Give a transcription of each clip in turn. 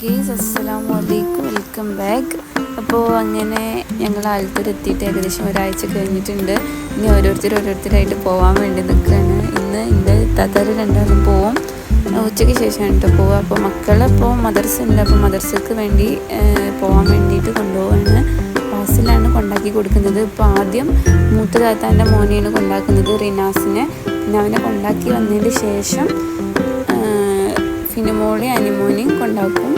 Guys അസ്സലാമു അലൈക്കും welcome back. അപ്പോൾ അങ്ങനെ ഞങ്ങൾ ആലത്തൂരെത്തിയിട്ട് ഏകദേശം ഒരാഴ്ച കഴിഞ്ഞിട്ടുണ്ട്. ഇനി ഓരോരുത്തർ ഓരോരുത്തരായിട്ട് പോകാൻ വേണ്ടി നിൽക്കുകയാണ്. ഇന്ന് എന്റെ താത്താർ രണ്ടാളും പോവും. ഉച്ചയ്ക്ക് ശേഷമാണ് കേട്ടോ പോവുക. അപ്പോൾ മക്കളപ്പോൾ മദർസ് ഉണ്ട് അപ്പോൾ മദർസക്ക് വേണ്ടി പോകാൻ വേണ്ടിയിട്ട് കൊണ്ടുപോകാണ് ബസ്സിലാണ് കൊണ്ടാക്കി കൊടുക്കുന്നത്. ഇപ്പോൾ ആദ്യം മൂത്ത താത്താന്റെ മോനെയാണ് കൊണ്ടാക്കുന്നത് റിനാസിനെ. പിന്നെ അവനെ കൊണ്ടാക്കി വന്നതിന് ശേഷം ഫിനിമോളെയും അനിമോനെയും കൊണ്ടാക്കും.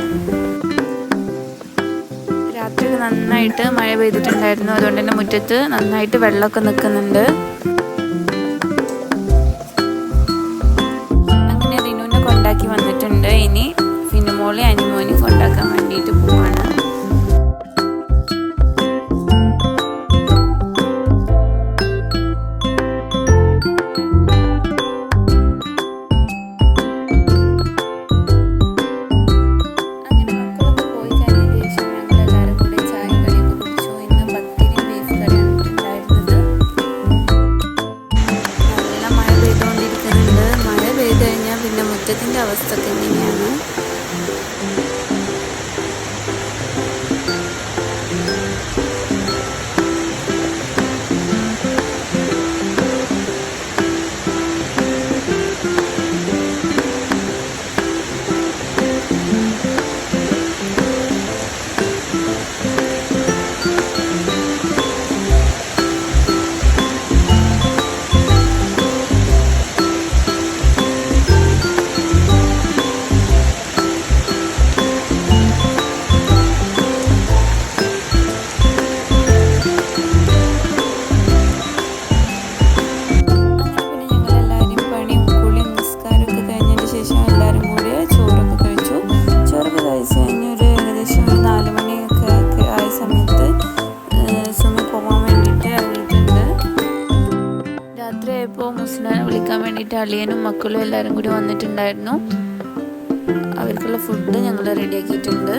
രാത്രി നന്നായിട്ട് മഴ പെയ്തിട്ടുണ്ടായിരുന്നു. അതുകൊണ്ട് തന്നെ മുറ്റത്ത് നന്നായിട്ട് വെള്ളമൊക്കെ നിൽക്കുന്നുണ്ട്. അങ്ങനെ റിനുവിനെ കൊണ്ടാക്കി വന്നിട്ടുണ്ട്. ഇനി ഫിനിമോളെയും അനിമോനെയും കൊണ്ടാക്കാൻ വേണ്ടിയിട്ട് പോവാണ് രാത്രിയായപ്പോൾ മുസ്ലിനെ വിളിക്കാൻ വേണ്ടിയിട്ട് അളിയനും മക്കളും എല്ലാവരും കൂടി വന്നിട്ടുണ്ടായിരുന്നു. അവർക്കുള്ള ഫുഡ് ഞങ്ങൾ റെഡിയാക്കിയിട്ടുണ്ട്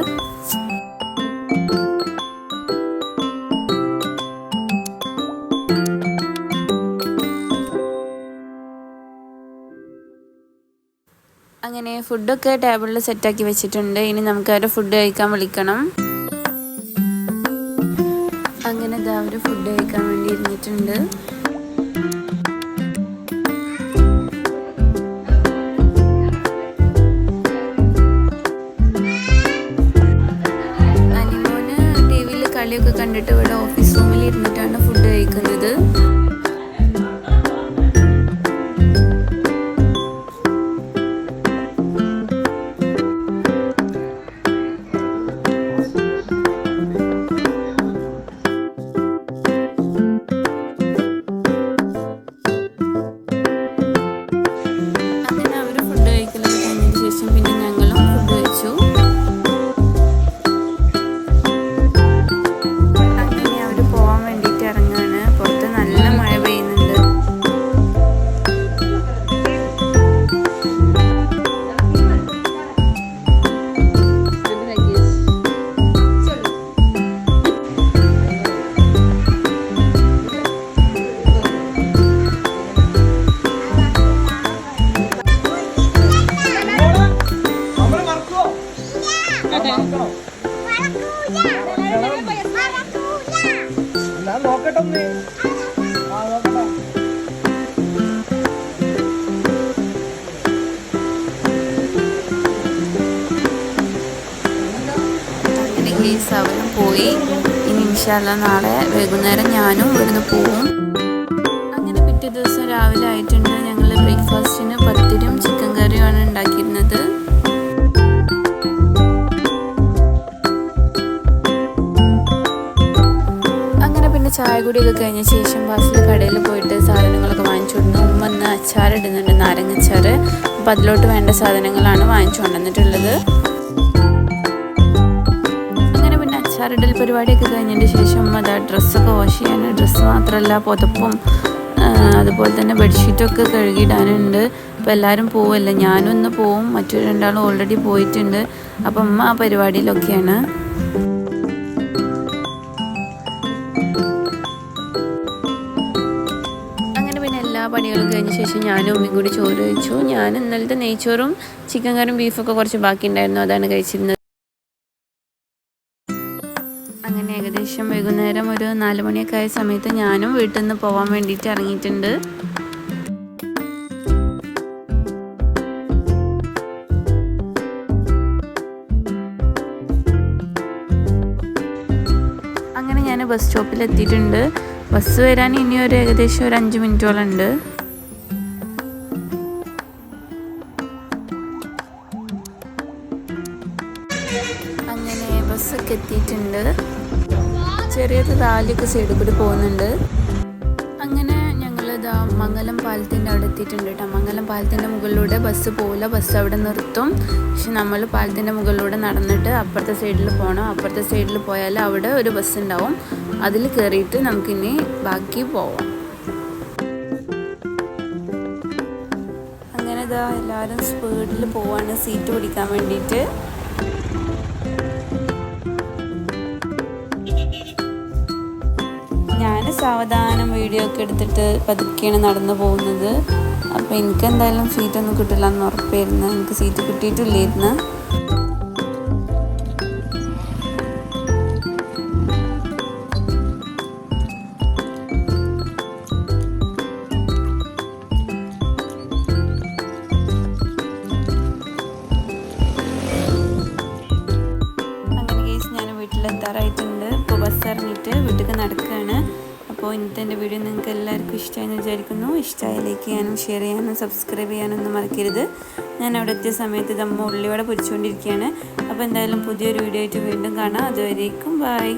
അങ്ങനെ ഫുഡൊക്കെ ടേബിളിൽ സെറ്റാക്കി വെച്ചിട്ടുണ്ട്. ഇനി നമുക്ക് അവരെ ഫുഡ് കഴിക്കാൻ വിളിക്കണം. അങ്ങനെ ഇതാ അവർ ഫുഡ് കഴിക്കാൻ വേണ്ടി ഇരുന്നിട്ടുണ്ട്. കളിയൊക്കെ കണ്ടിട്ട് ഇവിടെ ഓഫീസ് റൂമിൽ ഇരുന്നിട്ടാണ് ഫുഡ് കഴിക്കുന്നത്. നോക്കട്ടെ. ഒന്ന്. അവരും പോയി. ഇനി ഇൻഷാല്ല നാളെ വൈകുന്നേരം ഞാനും ഇവിടുന്ന് പോവും. അങ്ങനെ പിറ്റേ ദിവസം രാവിലെ ആയിട്ടുണ്ട് ഞങ്ങൾ ബ്രേക്ക്ഫാസ്റ്റിന് പത്തിരിയും ചിക്കൻ കറിയുമാണ് ഉണ്ടാക്കിയിരുന്നത്. ചായ കുടിയൊക്കെ കഴിഞ്ഞ ശേഷം ബാസിൽ കടയിൽ പോയിട്ട് സാധനങ്ങളൊക്കെ വാങ്ങിച്ചു കൊടുത്തു ഉമ്മ ഇന്ന് അച്ചാർ ഇടുന്നുണ്ട് നാരങ്ങച്ചാർ അപ്പം അതിലോട്ട് വേണ്ട സാധനങ്ങളാണ് വാങ്ങിച്ചു കൊണ്ടുവന്നിട്ടുള്ളത്. അങ്ങനെ പിന്നെ അച്ചാറിടൽ പരിപാടിയൊക്കെ കഴിഞ്ഞതിന് ശേഷം അതാ ഡ്രസ്സൊക്കെ വാഷ് ചെയ്യാൻ ഡ്രസ്സ് മാത്രമല്ല പുതപ്പും അതുപോലെ തന്നെ ബെഡ്ഷീറ്റൊക്കെ കഴുകിയിടാനുണ്ട്. അപ്പോൾ എല്ലാവരും പോവല്ല? ഞാനും ഇന്ന് പോവും മറ്റു രണ്ടാളും ഓൾറെഡി പോയിട്ടുണ്ട്. അപ്പം അമ്മ ആ പരിപാടിയിലൊക്കെയാണ്. പണികൾ കഴിഞ്ഞ ശേഷം ഞാനും ഉമ്മയും കൂടി ചോറ് കഴിച്ചു. ഞാൻ ഇന്നലത്തെ നെയ്ച്ചോറും ചിക്കൻ കറിയും ബീഫൊക്കെ കുറച്ച് ബാക്കി ഉണ്ടായിരുന്നു അതാണ് കഴിച്ചിരുന്നത്. അങ്ങനെ ഏകദേശം വൈകുന്നേരം ഒരു നാല് മണിയൊക്കെ ആയ സമയത്ത് ഞാനും വീട്ടിൽ നിന്ന് പോകാൻ വേണ്ടിയിട്ട് ഇറങ്ങിയിട്ടുണ്ട്. അങ്ങനെ ഞാൻ ബസ് സ്റ്റോപ്പിൽ എത്തിയിട്ടുണ്ട് ബസ് വരാൻ ഇനി ഒരു ഏകദേശം ഒരു അഞ്ച് മിനിറ്റോളം ഉണ്ട്. അങ്ങനെ ബസ്സൊക്കെ എത്തിയിട്ടുണ്ട്. ചെറിയൊരു റാലിയൊക്കെ സൈഡിൽ കൂടി പോകുന്നുണ്ട്. ഇതാ മംഗലം പാലത്തിന്റെ അവിടെ എത്തിയിട്ടുണ്ട് കേട്ടോ. മംഗലം പാലത്തിന്റെ മുകളിലൂടെ ബസ് പോകില്ല ബസ് അവിടെ നിർത്തും. പക്ഷെ നമ്മൾ പാലത്തിന്റെ മുകളിലൂടെ നടന്നിട്ട് അപ്പുറത്തെ സൈഡിൽ പോകണം. അപ്പുറത്തെ സൈഡിൽ പോയാൽ അവിടെ ഒരു ബസ് ഉണ്ടാവും. അതിൽ കയറിയിട്ട് നമുക്കിനി ബാക്കി പോവാം. അങ്ങനെ ഇതാ എല്ലാവരും സ്പീഡിൽ പോവാണ്. സീറ്റ് പിടിക്കാൻ വേണ്ടിയിട്ട്. സാവധാനം വീഡിയോ ഒക്കെ എടുത്തിട്ട് പതുക്കെയാണ് നടന്നു പോകുന്നത്. അപ്പോൾ എനിക്ക് എന്തായാലും സീറ്റൊന്നും കിട്ടില്ല എന്ന് ഉറപ്പായിരുന്നു. എനിക്ക് സീറ്റ് കിട്ടിയിട്ടില്ലായിരുന്നു. ഇന്നത്തെ എന്റെ വീഡിയോ നിങ്ങൾക്ക് എല്ലാവർക്കും ഇഷ്ടമായെന്ന് വിചാരിക്കുന്നു. ഇഷ്ടമായി ലൈക്ക് ചെയ്യാനും ഷെയർ ചെയ്യാനും സബ്സ്ക്രൈബ് ചെയ്യാനും ഒന്നും മറക്കരുത്. ഞാൻ അവിടെ എത്തിയ സമയത്ത് ഇതമ്മ ഉള്ളിയോടെ പൊരിച്ചുകൊണ്ടിരിക്കുകയാണ്. അപ്പോൾ എന്തായാലും പുതിയൊരു വീഡിയോ ആയിട്ട് വീണ്ടും കാണാം. അതുവരേക്കും ബൈ